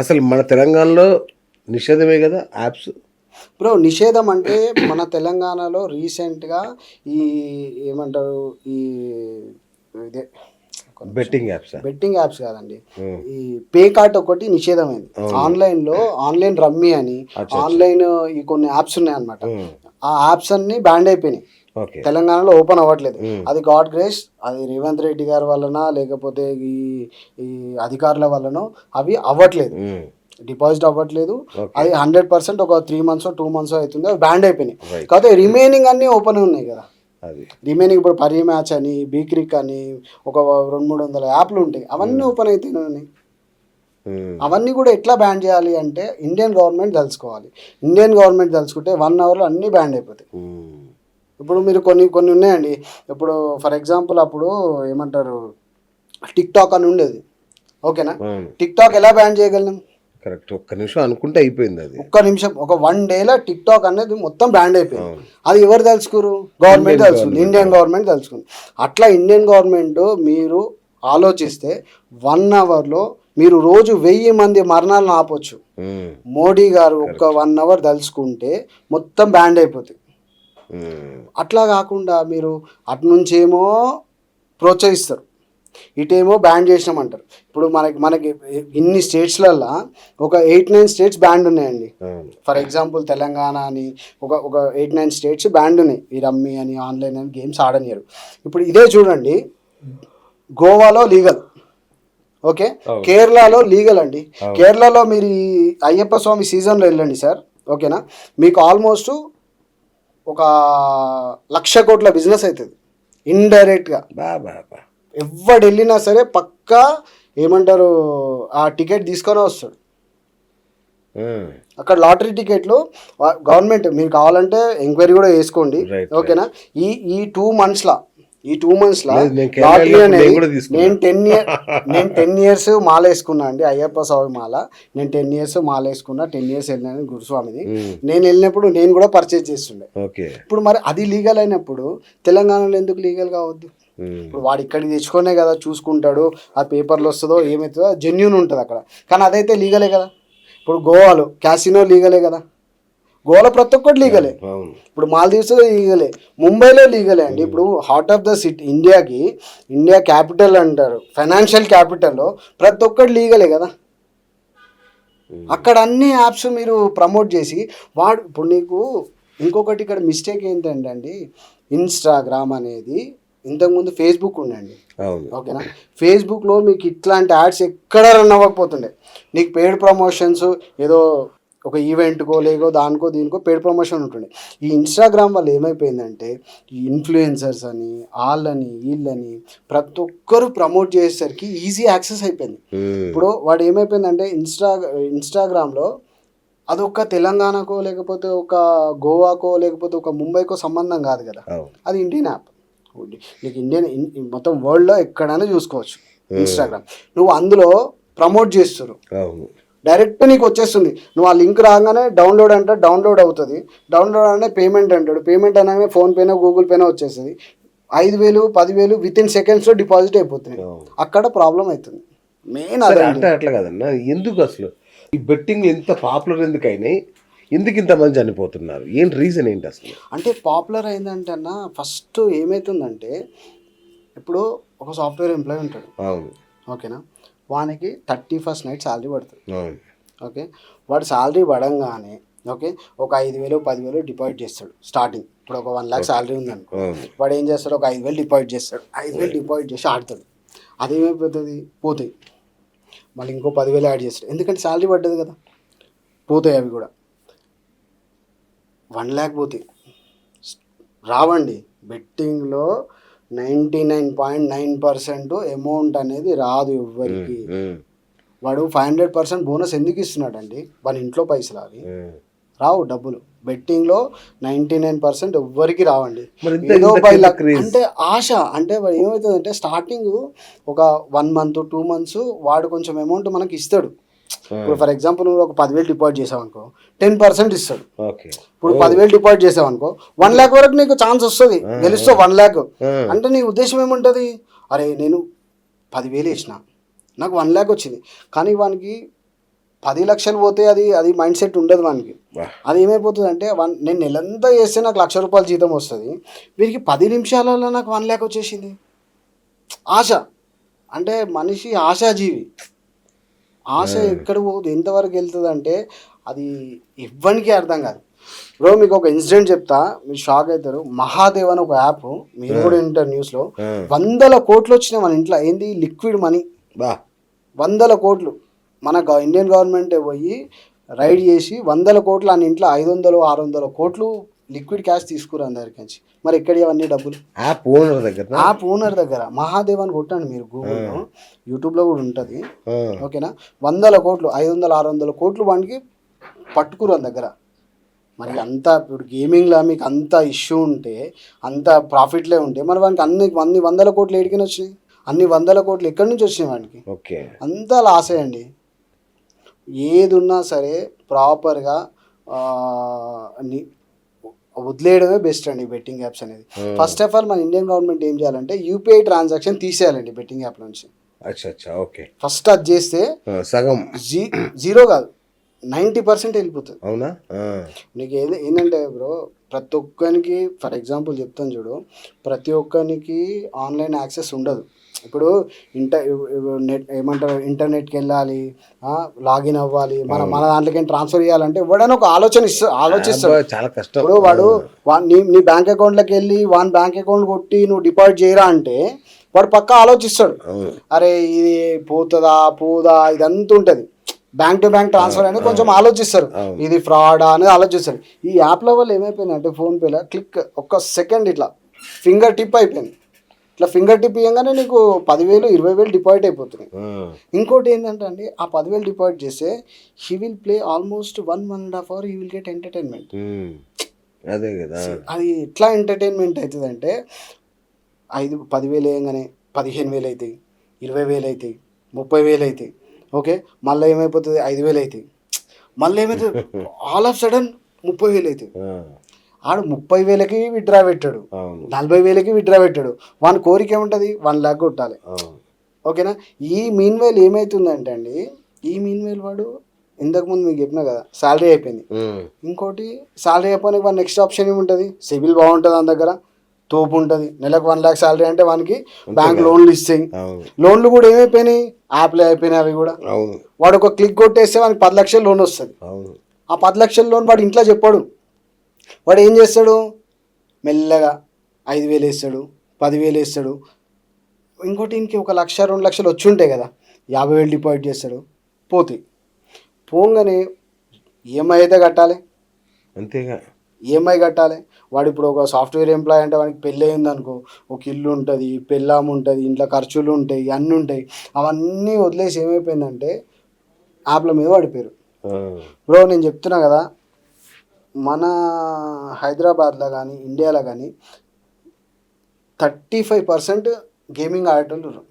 అసలు మన తెలంగాణలో నిషేధమే కదా యాప్స్? బ్రో నిషేధం అంటే మన తెలంగాణలో రీసెంట్గా ఈ ఏమంటారు ఈ ఇదే బెట్టింగ్ యాప్స్ బెట్టింగ్ యాప్స్ కాదండి. ఈ పే కార్ట్ ఒకటి నిషేధమైంది. ఆన్లైన్లో ఆన్లైన్ రమ్మీ అని ఆన్లైన్ ఈ కొన్ని యాప్స్ ఉన్నాయి అనమాట ఆ యాప్స్ అన్ని బ్యాండ్ అయిపోయినాయి. తెలంగాణలో ఓపెన్ అవ్వట్లేదు. అది గాడ్ గ్రేస్ అది రేవంత్ రెడ్డి గారి వలన లేకపోతే ఈ ఈ అధికారుల వలన అవి అవ్వట్లేదు. డిపాజిట్ అవ్వట్లేదు. అది హండ్రెడ్ పర్సెంట్ ఒక త్రీ మంత్స్ టూ మంత్స్ అవుతుంది. అవి బ్యాండ్ అయిపోయినాయి. కాకపోతే రిమైనింగ్ అన్ని ఓపెన్ ఉన్నాయి కదా. అది. రిమైనింగ్ ఇప్పుడు పరి మ్యాచ్ అని బీక్రిక్ అని ఒక రెండు మూడు వందల యాప్లు ఉంటాయి. అవన్నీ ఓపెన్ అవుతున్నాయి ఉమ్. అవన్నీ కూడా ఎట్లా బ్యాన్ చేయాలి అంటే ఇండియన్ గవర్నమెంట్ తెలుసుకోవాలి ఇండియన్ గవర్నమెంట్ తెలుసుకుంటే వన్ అవర్లో అన్నీ బ్యాన్ అయిపోతాయి. ఇప్పుడు మీరు కొన్ని కొన్ని ఉన్నాయండి. ఇప్పుడు ఫర్ ఎగ్జాంపుల్ అప్పుడు ఏమంటారు టిక్ టాక్ అని ఉండేది. ఓకేనా? టిక్ టాక్ ఎలా బ్యాన్ చేయగలం? కరెక్ట్. ఒక్క నిమిషం అనుకుంటే అయిపోయింది అది. ఒక్క నిమిషం ఒక వన్ డేలో టిక్ టాక్ అనేది మొత్తం బ్యాండ్ అయిపోయింది. అది ఎవరు తెలుసుకురు గవర్నమెంట్ తెలుసుకుంది ఇండియన్ గవర్నమెంట్ తెలుసుకుంది అట్లా ఇండియన్ గవర్నమెంట్ మీరు ఆలోచిస్తే వన్ అవర్లో మీరు రోజు వెయ్యి మంది మరణాలను ఆపొచ్చు. మోడీ గారు ఒక్క వన్ అవర్ తలుచుకుంటే మొత్తం బ్యాండ్ అయిపోతుంది. అట్లా కాకుండా మీరు అటు నుంచేమో ప్రోత్సహిస్తారు. ఇటేమో బ్యాన్ చేసినామంటారు. ఇప్పుడు మనకి మనకి ఇన్ని స్టేట్స్లల్లో ఒక ఎయిట్ నైన్ స్టేట్స్ బ్యాండ్ ఉన్నాయండి. ఫర్ ఎగ్జాంపుల్ తెలంగాణ అని ఒక ఒక ఎయిట్ నైన్ స్టేట్స్ బ్యాండ్ ఉన్నాయి. ఈ రమ్మీ అని ఆన్లైన్ అని గేమ్స్ ఆడనియరు. ఇప్పుడు ఇదే చూడండి. గోవాలో లీగల్. ఓకే. కేరళలో లీగల్ అండి. కేరళలో మీరు ఈ అయ్యప్ప స్వామి సీజన్లో వెళ్ళండి సార్. ఓకేనా? మీకు ఆల్మోస్ట్ ఒక లక్ష కోట్ల బిజినెస్ అవుతుంది ఇండైరెక్ట్గా బా బా బా. ఎవడు వెళ్ళినా సరే పక్కా ఏమంటారు ఆ టికెట్ తీసుకొని వస్తాడు. అక్కడ లాటరీ టికెట్లు గవర్నమెంట్ మీరు కావాలంటే ఎంక్వైరీ కూడా వేసుకోండి Right, ఓకేనా? ఈ ఈ టూ మంత్స్లా ఈ టూ మంత్స్లా లేదు, నేను టెన్ ఇయర్ నేను టెన్ ఇయర్స్ మాల వేసుకున్నా అండి అయ్యప్ప స్వామి మాల. నేను టెన్ ఇయర్స్ మాల వేసుకున్నా టెన్ ఇయర్స్ వెళ్ళినాను గురుస్వామిది. నేను వెళ్ళినప్పుడు నేను కూడా పర్చేజ్ చేస్తుండే. ఓకే. ఇప్పుడు మరి అది లీగల్ అయినప్పుడు తెలంగాణలో ఎందుకు లీగల్ కావద్దు. ఇప్పుడు వాడు ఇక్కడికి తెచ్చుకునే కదా చూసుకుంటాడు ఆ పేపర్లో వస్తుందో ఏమవుతుందో జెన్యున్ ఉంటుంది అక్కడ. కానీ అదైతే లీగలే కదా. ఇప్పుడు గోవాలో క్యాసినో లీగలే కదా. గోవాలో ప్రతి ఒక్కటి లీగలే. ఇప్పుడు మాల్దీవ్స్ లీగలే. ముంబైలో లీగలే అండి. ఇప్పుడు హార్ట్ ఆఫ్ ద సిటీ ఇండియాకి ఇండియా క్యాపిటల్ అంటారు. ఫైనాన్షియల్ క్యాపిటల్లో ప్రతి ఒక్కటి లీగలే కదా. అక్కడ అన్ని యాప్స్ మీరు ప్రమోట్ చేసి వాడు ఇప్పుడు నీకు ఇంకొకటి ఇక్కడ మిస్టేక్ ఏంటంటే అండి ఇన్స్టాగ్రామ్ అనేది ఇంతకుముందు ఫేస్బుక్ ఉండండి. ఓకేనా? ఫేస్బుక్లో మీకు ఇట్లాంటి యాడ్స్ ఎక్కడ రన్ అవ్వకపోతుండే. నీకు పెయిడ్ ప్రమోషన్స్ ఏదో ఒక ఈవెంట్కో లేకో దానికో దీనికో పెయిడ్ ప్రమోషన్ ఉంటుండే. ఈ ఇన్స్టాగ్రామ్ వల్ల ఏమైపోయిందంటే ఈ ఇన్ఫ్లుయెన్సర్స్ అని వాళ్ళని వీళ్ళని ప్రతి ఒక్కరు ప్రమోట్ చేసేసరికి ఈజీ యాక్సెస్ అయిపోయింది. ఇప్పుడు వాడు ఏమైపోయిందంటే ఇన్స్టా ఇన్స్టాగ్రామ్లో అదొక తెలంగాణకో లేకపోతే ఒక గోవాకో లేకపోతే ఒక ముంబైకో సంబంధం కాదు కదా. అది ఇండియన్ యాప్ నీకు ఇండియన్ మొత్తం వరల్డ్లో ఎక్కడైనా చూసుకోవచ్చు ఇన్స్టాగ్రామ్ నువ్వు అందులో ప్రమోట్ చేస్తారు అవును. డైరెక్ట్ నీకు వచ్చేస్తుంది. నువ్వు ఆ లింక్ రాగానే డౌన్లోడ్ అంటే డౌన్లోడ్ అవుతుంది. డౌన్లోడ్ అంటే పేమెంట్ అంటాడు. పేమెంట్ అనగానే ఫోన్పేనో గూగుల్ పేనో వచ్చేస్తుంది. ఐదు వేలు పదివేలు విత్ ఇన్ సెకండ్స్లో డిపాజిట్ అయిపోతున్నాయి. అక్కడ ప్రాబ్లం అవుతుంది. మెయిన్ అదే అంటే అట్లా కదన్నా. ఎందుకు అసలు? ఈ బెట్టింగ్ ఎంత పాపులర్ ఎందుకు అయినాయి? ఎందుకు ఇంతమంది చనిపోతున్నారు? ఏంటి రీజన్ ఏంటి అసలు? అంటే పాపులర్ అయిందంటే అన్న ఫస్ట్ ఏమవుతుందంటే ఇప్పుడు ఒక సాఫ్ట్వేర్ ఎంప్లాయీ ఉంటాడు. అవును. ఓకేనా? వానికి థర్టీ ఫస్ట్ నైట్ శాలరీ పడుతుంది. ఓకే? వాడు శాలరీ పడంగానే ఓకే? ఒక ఐదు వేలు పదివేలు డిపాజిట్ చేస్తాడు స్టార్టింగ్. ఇప్పుడు ఒక వన్ ల్యాక్ శాలరీ ఉందనుకో. వాడు ఏం చేస్తాడు? ఒక ఐదు వేలు డిపాజిట్ చేస్తాడు. ఐదు వేలు డిపాజిట్ చేసి ఆడతాడు. అదేమైపోతుంది? పోతాయి. మళ్ళీ ఇంకో పదివేలు యాడ్ చేస్తాడు. ఎందుకంటే శాలరీ పడ్డది కదా. పోతాయి అవి కూడా. వన్ ల్యాక్ పోతాయి. రావండి. బెట్టింగ్లో ninety nine point nine percent amount అనేది రాదు ఎవ్వరికి ఉమ్. వాడు ఫైవ్ హండ్రెడ్ పర్సెంట్ బోనస్ ఎందుకు ఇస్తున్నాడండి? వాళ్ళ ఇంట్లో పైసలు అవి. రావు డబ్బులు. బెట్టింగ్లో నైంటీ నైన్ పర్సెంట్ ఎవ్వరికి రావండి. ఏదో బై లక్ craze. అంటే ఆశ. అంటే ఏమవుతుందంటే స్టార్టింగ్ ఒక వన్ మంత్ టూ మంత్స్ వాడు కొంచెం అమౌంట్ మనకి ఇస్తాడు. ఇప్పుడు ఫర్ ఎగ్జాంపుల్ నువ్వు ఒక పదివేలు డిపాజిట్ చేసావు అనుకో టెన్ పర్సెంట్ ఇస్తాడు ఇప్పుడు పదివేలు డిపాజిట్ చేసావు అనుకో వన్ ల్యాక్ వరకు నీకు ఛాన్స్ వస్తుంది గెలుస్తావు వన్ ల్యాక్. అంటే నీ ఉద్దేశం ఏముంటుంది? అరే నేను పదివేలు వేసిన నాకు వన్ ల్యాక్ వచ్చింది. కానీ వానికి పది లక్షలు పోతే అది అది మైండ్ సెట్ ఉండదు మనకి వా. అది ఏమైపోతుంది అంటే వన్ నేను నెలంతా చేస్తే నాకు లక్ష రూపాయల జీతం వస్తుంది. వీరికి పది నిమిషాలలో నాకు వన్ ల్యాక్ వచ్చేసింది. ఆశ. అంటే మనిషి ఆశాజీవి. ఆశ ఎక్కడ పోదు ఎంతవరకు వెళ్తుంది అంటే అది ఇవ్వనికి అర్థం కాదు. బ్రో మీకు ఒక ఇన్సిడెంట్ చెప్తా మీరు షాక్ అవుతారు. మహాదేవ్ అని ఒక యాప్ మీరు కూడా వింటారు న్యూస్లో. వందల కోట్లు వచ్చినాయి మన ఇంట్లో. ఏంది? Liquid money. బా. వందల కోట్లు. మన ఇండియన్ గవర్నమెంట్ పోయి రైడ్ చేసి వందల కోట్లు అని ఇంట్లో ఐదు వందలు ఆరు వందల కోట్లు లిక్విడ్ క్యాష్ తీసుకురు అందరికి నుంచి మరి ఎక్కడ ఇవన్నీ డబ్బులు? యాప్ ఓనర్ దగ్గర యాప్ ఓనర్ దగ్గర. మహాదేవ్ అని కొట్టండి మీరు గూగుల్లో యూట్యూబ్లో కూడా ఉంటుంది. ఓకేనా? వందల కోట్లు ఐదు వందల ఆరు వందల కోట్లు వానికి పట్టుకురు అని దగ్గర. మరి అంత ఇప్పుడు గేమింగ్లో మీకు అంత ఇష్యూ ఉంటే అంత ప్రాఫిట్లే ఉంటే మరి వానికి అన్ని అన్ని వందల కోట్లు ఏడికని వచ్చినాయి? అన్ని వందల కోట్లు ఎక్కడి నుంచి వచ్చినాయి వానికి? ఓకే. అంతా లాసే అండి. ఏది ఉన్నా సరే ప్రాపర్గా వదిలేయడమే బెస్ట్ అండి బెట్టింగ్ యాప్స్ అనేది. ఫస్ట్ ఆఫ్ ఆల్ మన ఇండియన్ గవర్నమెంట్ ఏం చేయాలంటే యూపీఐ ట్రాన్సాక్షన్ తీసేయాలండి బెట్టింగ్ యాప్ నుంచి. అచ్చా అచ్చా ఓకే. ఫస్ట్ అది చేస్తే సగం. జీరో కాదు నైంటీ పర్సెంట్ వెళ్ళిపోతుంది. అవునా. నీకు ఏది ఏంటంటే బ్రో ప్రతి ఒక్కరికి ఫర్ ఎగ్జాంపుల్ చెప్తాను చూడు ప్రతి ఒక్కరికి ఆన్లైన్ యాక్సెస్ ఉండదు. ఇప్పుడు ఇంటర్ నెట్ ఏమంటారు ఇంటర్నెట్కి వెళ్ళాలి లాగిన్ అవ్వాలి మన మన దాంట్లోకి ట్రాన్స్ఫర్ చేయాలంటే ఎవడైనా ఒక ఆలోచన ఇస్తా ఆలోచిస్తాడు. చాలా కష్టం. ఇప్పుడు వాడు నీ నీ బ్యాంక్ అకౌంట్లోకి వెళ్ళి వాని బ్యాంక్ అకౌంట్ కొట్టి నువ్వు డిపాజిట్ చేయరా అంటే వాడు పక్క ఆలోచిస్తాడు. అరే ఇది పోతుందా పోదా ఇదంతా ఉంటుంది. బ్యాంక్ టు బ్యాంక్ ట్రాన్స్ఫర్ అనేది కొంచెం ఆలోచిస్తారు. ఇది ఫ్రాడా అనేది ఆలోచిస్తారు. ఈ యాప్ల వల్ల ఏమైపోయింది అంటే ఫోన్పేలో క్లిక్ ఒక్క సెకండ్ ఇట్లా ఫింగర్ టిప్ అయిపోయింది. ఇట్లా ఫింగర్ టిప్ ఇవ్వగానే నీకు పదివేలు ఇరవై వేలు డిపాజిట్ అయిపోతున్నాయి. ఇంకోటి ఏంటంటే అండి ఆ పదివేలు డిపాజిట్ చేస్తే he will play almost one one and half hour he will get entertainment. అదే కదా. అది ఎట్లా ఎంటర్టైన్మెంట్ అవుతుంది అంటే ఐదు పదివేలు వేయగానే పదిహేను వేలు అవుతాయి ఇరవై వేలు అవుతాయి ముప్పై వేలు అవుతాయి ఓకే? మళ్ళీ ఏమైపోతుంది? ఐదు వేలు అవుతాయి మళ్ళీ ఏమవుతుంది ఆల్ ఆఫ్ సడన్ ముప్పై వేలు అవుతాయి. ఆడు ముప్పై వేలకి విత్డ్రా పెట్టాడు. నలభై వేలకి విత్డ్రా పెట్టాడు. వాని కోరిక ఏముంటుంది? వన్ ల్యాక్ కొట్టాలి. ఓకేనా? ఈ మీన్ వేల్ ఏమవుతుందంటే అండి ఈ మీన్ వేల్ వాడు ఇంతకుముందు మీకు చెప్పినా కదా శాలరీ అయిపోయింది. ఇంకోటి శాలరీ అయిపోయిన వాడి నెక్స్ట్ ఆప్షన్ ఏముంటుంది? సిబిల్ బాగుంటుంది దాని దగ్గర తోపు ఉంటుంది. నెలకు వన్ ల్యాక్ శాలరీ అంటే వానికి బ్యాంక్ లోన్లు ఇస్తాయి. లోన్లు కూడా ఏమైపోయినాయి? యాప్లే అయిపోయినాయి అవి కూడా. వాడు ఒక క్లిక్ కొట్టేస్తే వానికి పది లక్షల లోన్ వస్తుంది. ఆ పది లక్షల లోన్ వాడు ఇంట్లో చెప్పాడు. వాడు ఏం చేస్తాడు? మెల్లగా ఐదు వేలు వేస్తాడు పదివేలు వేస్తాడు. ఇంకోటి ఇంక ఒక లక్ష రెండు లక్షలు వచ్చి ఉంటాయి కదా. యాభై వేలు డిపాజిట్ చేస్తాడు. పోతాయి. పోగానే ఈఎంఐ అయితే కట్టాలి. అంతేగా. ఈఎంఐ కట్టాలి. వాడు ఇప్పుడు ఒక సాఫ్ట్వేర్ ఎంప్లాయ్ అంటే వాడికి పెళ్ళి అయింది అనుకో ఒక ఇల్లు ఉంటుంది పెళ్ళాం ఉంటుంది ఇంట్లో ఖర్చులు ఉంటాయి అన్నీ ఉంటాయి. అవన్నీ వదిలేసి ఏమైపోయిందంటే యాప్ల మీద పడిపోయారు ఆ. బ్రో నేను చెప్తున్నా కదా మన హైదరాబాద్లో కానీ ఇండియాలో కానీ థర్టీ ఫైవ్ పర్సెంట్ గేమింగ్ ఆడేటోళ్ళు